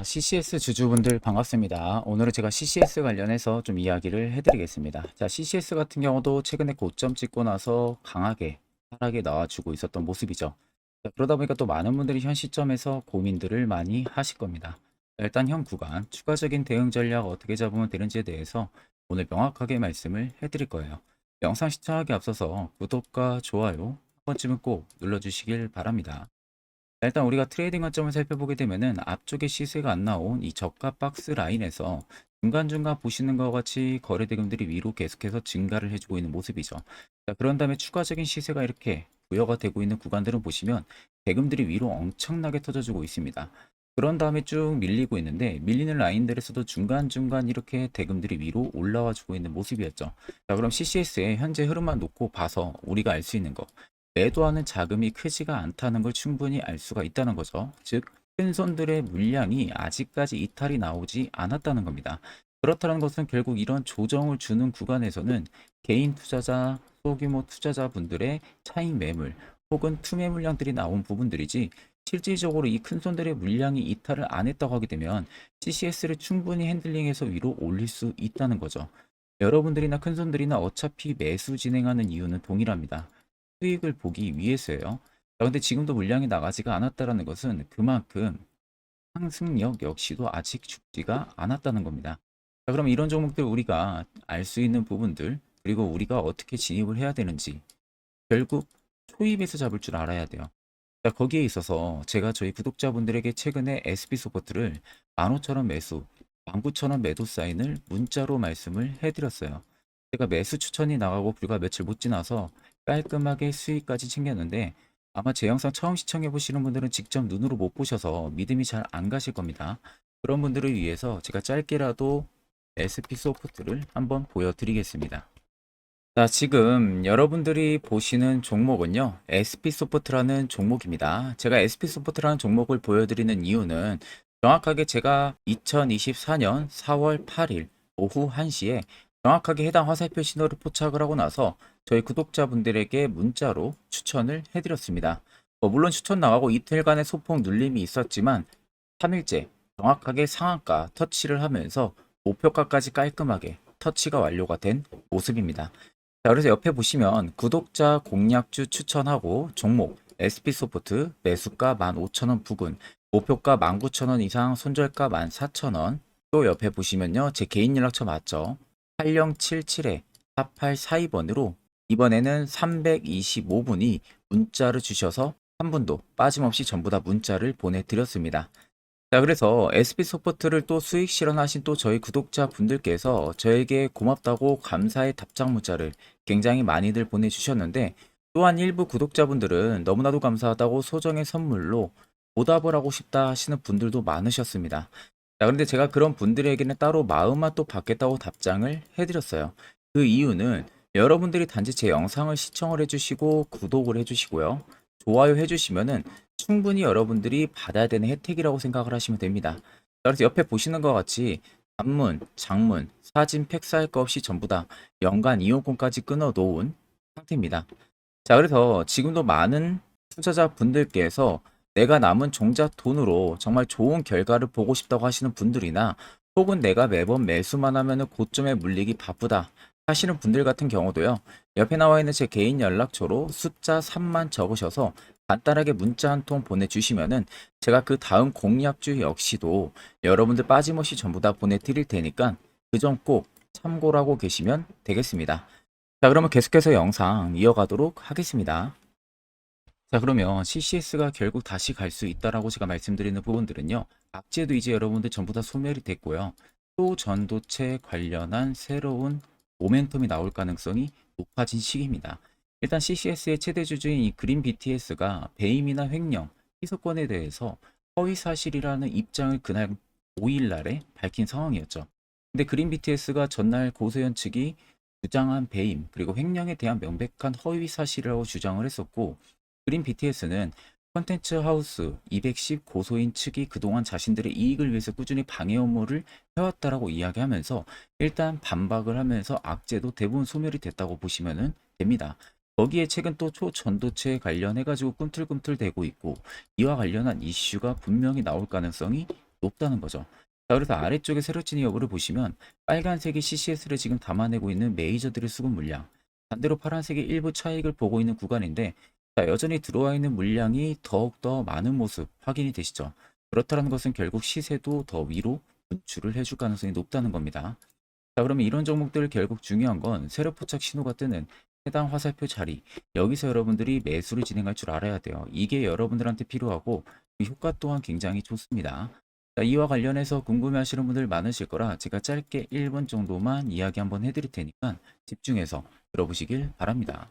자, CCS 주주분들 반갑습니다. 오늘은 제가 CCS 관련해서 좀 이야기를 해드리겠습니다. 자, CCS 같은 경우도 최근에 고점 찍고 나서 강하게 하락에 나와주고 있었던 모습이죠. 자, 그러다 보니까 또 많은 분들이 현 시점에서 고민들을 많이 하실 겁니다. 자, 일단 현 구간 추가적인 대응 전략 어떻게 잡으면 되는지에 대해서 오늘 명확하게 말씀을 해드릴 거예요. 영상 시청하기 앞서서 구독과 좋아요 한 번쯤은 꼭 눌러주시길 바랍니다. 자, 일단 우리가 트레이딩 관점을 살펴보게 되면은 앞쪽에 시세가 안 나온 이 저가 박스 라인에서 중간중간 보시는 것과 같이 거래 대금들이 위로 계속해서 증가를 해주고 있는 모습이죠. 자, 그런 다음에 추가적인 시세가 이렇게 부여가 되고 있는 구간들은 보시면 대금들이 위로 엄청나게 터져주고 있습니다. 그런 다음에 쭉 밀리고 있는데 밀리는 라인들에서도 중간중간 이렇게 대금들이 위로 올라와 주고 있는 모습이었죠. 자, 그럼 CCS의 현재 흐름만 놓고 봐서 우리가 알 수 있는 거. 매도하는 자금이 크지가 않다는 걸 충분히 알 수가 있다는 거죠. 즉, 큰 손들의 물량이 아직까지 이탈이 나오지 않았다는 겁니다. 그렇다는 것은 결국 이런 조정을 주는 구간에서는 개인 투자자, 소규모 투자자분들의 차익 매물 혹은 투매 물량들이 나온 부분들이지 실질적으로 이 큰 손들의 물량이 이탈을 안 했다고 하게 되면 CCS를 충분히 핸들링해서 위로 올릴 수 있다는 거죠. 여러분들이나 큰 손들이나 어차피 매수 진행하는 이유는 동일합니다. 수익을 보기 위해서예요. 자, 근데 지금도 물량이 나가지가 않았다라는 것은 그만큼 상승력 역시도 아직 죽지가 않았다는 겁니다. 자, 그럼 이런 종목들 우리가 알 수 있는 부분들 그리고 우리가 어떻게 진입을 해야 되는지 결국 초입에서 잡을 줄 알아야 돼요. 자, 거기에 있어서 제가 저희 구독자분들에게 최근에 SP 소포트를 15,000원 매수, 19,000원 매도 사인을 문자로 말씀을 해드렸어요. 제가 매수 추천이 나가고 불과 며칠 못 지나서 깔끔하게 수익까지 챙겼는데 아마 제 영상 처음 시청해 보시는 분들은 직접 눈으로 못 보셔서 믿음이 잘 안 가실 겁니다. 그런 분들을 위해서 제가 짧게라도 SP 소프트를 한번 보여드리겠습니다. 자, 지금 여러분들이 보시는 종목은요, SP 소프트라는 종목입니다. 제가 SP 소프트라는 종목을 보여드리는 이유는 정확하게 제가 2024년 4월 8일 오후 1시에 정확하게 해당 화살표 신호를 포착을 하고 나서 저희 구독자분들에게 문자로 추천을 해드렸습니다. 뭐 물론 추천 나가고 이틀간의 소폭 눌림이 있었지만 3일째 정확하게 상한가 터치를 하면서 목표가까지 깔끔하게 터치가 완료가 된 모습입니다. 자, 그래서 옆에 보시면 구독자 공략주 추천하고 종목 SP소프트 매수가 15,000원 부근 목표가 19,000원 이상 손절가 14,000원 또 옆에 보시면요 제 개인 연락처 맞죠 8077에 4842번으로 이번에는 325분이 문자를 주셔서 한 분도 빠짐없이 전부 다 문자를 보내드렸습니다. 자, 그래서 SP 소프트를 또 수익 실현하신 또 저희 구독자 분들께서 저에게 고맙다고 감사의 답장 문자를 굉장히 많이들 보내주셨는데 또한 일부 구독자분들은 너무나도 감사하다고 소정의 선물로 보답을 하고 싶다 하시는 분들도 많으셨습니다. 자, 그런데 제가 그런 분들에게는 따로 마음만 또 받겠다고 답장을 해드렸어요. 그 이유는 여러분들이 단지 제 영상을 시청을 해주시고 구독을 해주시고요. 좋아요 해주시면은 충분히 여러분들이 받아야 되는 혜택이라고 생각을 하시면 됩니다. 자, 그래서 옆에 보시는 것 같이 단문, 장문, 사진, 팩 쌓일 거 없이 전부 다 연간 이용권까지 끊어 놓은 상태입니다. 자, 그래서 지금도 많은 투자자 분들께서 내가 남은 종잣 돈으로 정말 좋은 결과를 보고 싶다고 하시는 분들이나 혹은 내가 매번 매수만 하면은 고점에 물리기 바쁘다 하시는 분들 같은 경우도요. 옆에 나와 있는 제 개인 연락처로 숫자 3만 적으셔서 간단하게 문자 한 통 보내주시면은 제가 그 다음 공략주 역시도 여러분들 빠짐없이 전부 다 보내드릴 테니까 그 점 꼭 참고를 하고 계시면 되겠습니다. 자, 그러면 계속해서 영상 이어가도록 하겠습니다. 자, 그러면 CCS가 결국 다시 갈 수 있다라고 제가 말씀드리는 부분들은요. 악재도 이제 여러분들 전부 다 소멸이 됐고요. 또 전도체 관련한 새로운 모멘텀이 나올 가능성이 높아진 시기입니다. 일단 CCS의 최대 주주인 이 그린 BTS가 배임이나 횡령, 희소권에 대해서 허위 사실이라는 입장을 그날 5일 날에 밝힌 상황이었죠. 근데 그린 BTS가 전날 고소연 측이 주장한 배임 그리고 횡령에 대한 명백한 허위 사실이라고 주장을 했었고 그린 BTS는 컨텐츠 하우스 210 고소인 측이 그동안 자신들의 이익을 위해서 꾸준히 방해 업무를 해왔다라고 이야기하면서 일단 반박을 하면서 악재도 대부분 소멸이 됐다고 보시면 됩니다. 거기에 최근 또 초전도체 관련해가지고 꿈틀꿈틀 대고 있고 이와 관련한 이슈가 분명히 나올 가능성이 높다는 거죠. 자, 그래서 아래쪽에 세력진위 여부를 보시면 빨간색이 CCS를 지금 담아내고 있는 메이저들의 수급 물량, 반대로 파란색이 일부 차익을 보고 있는 구간인데 자, 여전히 들어와 있는 물량이 더욱더 많은 모습 확인이 되시죠. 그렇다는 것은 결국 시세도 더 위로 분출을 해줄 가능성이 높다는 겁니다. 자, 그러면 이런 종목들 결국 중요한 건 세력 포착 신호가 뜨는 해당 화살표 자리 여기서 여러분들이 매수를 진행할 줄 알아야 돼요. 이게 여러분들한테 필요하고 그 효과 또한 굉장히 좋습니다. 자, 이와 관련해서 궁금해하시는 분들 많으실 거라 제가 짧게 1분 정도만 이야기 한번 해드릴 테니까 집중해서 들어보시길 바랍니다.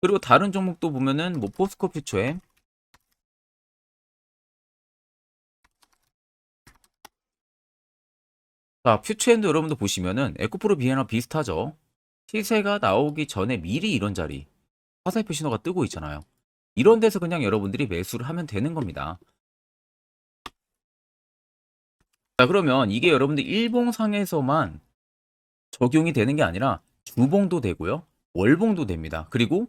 그리고 다른 종목도 보면은 뭐 포스코 퓨처엠 자, 퓨처엠도 여러분들 보시면은 에코프로 비에나 비슷하죠. 시세가 나오기 전에 미리 이런 자리 화살표 신호가 뜨고 있잖아요. 이런 데서 그냥 여러분들이 매수를 하면 되는 겁니다. 자, 그러면 이게 여러분들 일봉상에서만 적용이 되는 게 아니라 주봉도 되고요. 월봉도 됩니다. 그리고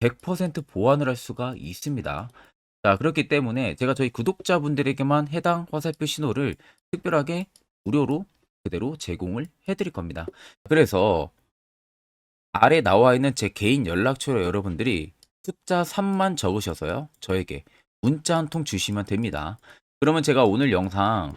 100% 보완을 할 수가 있습니다. 자, 그렇기 때문에 제가 저희 구독자분들에게만 해당 화살표 신호를 특별하게 무료로 그대로 제공을 해드릴 겁니다. 그래서 아래 나와 있는 제 개인 연락처로 여러분들이 숫자 3만 적으셔서요. 저에게 문자 한 통 주시면 됩니다. 그러면 제가 오늘 영상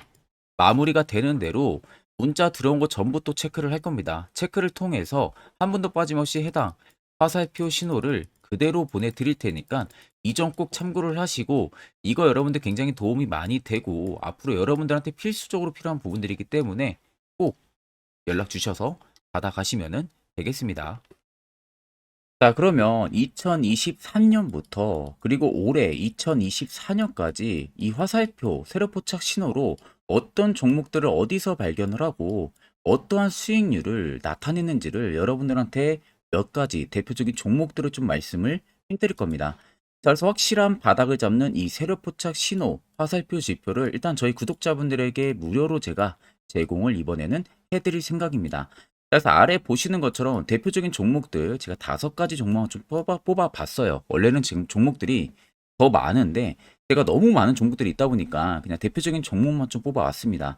마무리가 되는 대로 문자 들어온 거 전부 또 체크를 할 겁니다. 체크를 통해서 한 분도 빠짐없이 해당 화살표 신호를 그대로 보내드릴 테니까 이 점 꼭 참고를 하시고 이거 여러분들 굉장히 도움이 많이 되고 앞으로 여러분들한테 필수적으로 필요한 부분들이기 때문에 꼭 연락 주셔서 받아가시면 되겠습니다. 자, 그러면 2023년부터 그리고 올해 2024년까지 이 화살표 세로 포착 신호로 어떤 종목들을 어디서 발견을 하고 어떠한 수익률을 나타내는지를 여러분들한테 몇 가지 대표적인 종목들을 좀 말씀을 해드릴 겁니다. 자, 그래서 확실한 바닥을 잡는 이 세로 포착 신호 화살표 지표를 일단 저희 구독자분들에게 무료로 제가 제공을 이번에는 해드릴 생각입니다. 그래서 아래 보시는 것처럼 대표적인 종목들 제가 다섯 가지 종목을 좀 뽑아, 뽑아 봤어요. 원래는 지금 종목들이 더 많은데 제가 너무 많은 종목들이 있다 보니까 그냥 대표적인 종목만 좀 뽑아 왔습니다.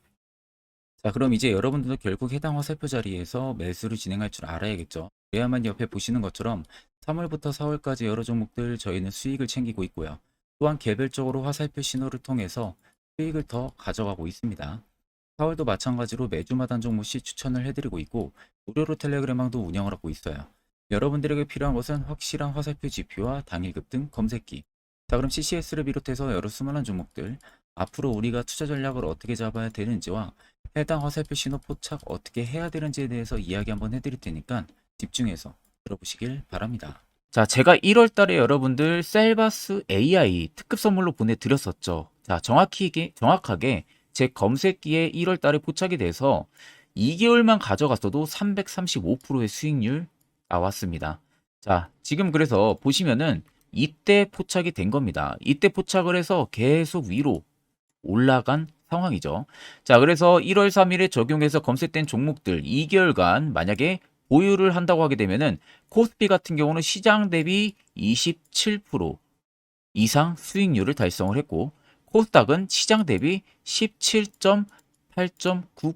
자, 그럼 이제 여러분들도 결국 해당 화살표 자리에서 매수를 진행할 줄 알아야겠죠. 그래야만 옆에 보시는 것처럼 3월부터 4월까지 여러 종목들 저희는 수익을 챙기고 있고요. 또한 개별적으로 화살표 신호를 통해서 수익을 더 가져가고 있습니다. 4월도 마찬가지로 매주마다 한 종목씩 추천을 해드리고 있고 무료로 텔레그램망도 운영을 하고 있어요. 여러분들에게 필요한 것은 확실한 화살표 지표와 당일급 등 검색기. 자 그럼 CCS를 비롯해서 여러 수많은 종목들 앞으로 우리가 투자 전략을 어떻게 잡아야 되는지와 해당 화살표 신호 포착 어떻게 해야 되는지에 대해서 이야기 한번 해드릴 테니까 집중해서 들어보시길 바랍니다. 자, 제가 1월 달에 여러분들 셀바스 AI 특급 선물로 보내드렸었죠. 자, 정확히, 정확하게 제 검색기에 1월 달에 포착이 돼서 2개월만 가져갔어도 335%의 수익률 나왔습니다. 자, 지금 그래서 보시면은 이때 포착이 된 겁니다. 이때 포착을 해서 계속 위로 올라간 상황이죠. 자, 그래서 1월 3일에 적용해서 검색된 종목들 2개월간 만약에 보유를 한다고 하게 되면은 코스피 같은 경우는 시장 대비 27% 이상 수익률을 달성을 했고 코스닥은 시장 대비 17.8.9%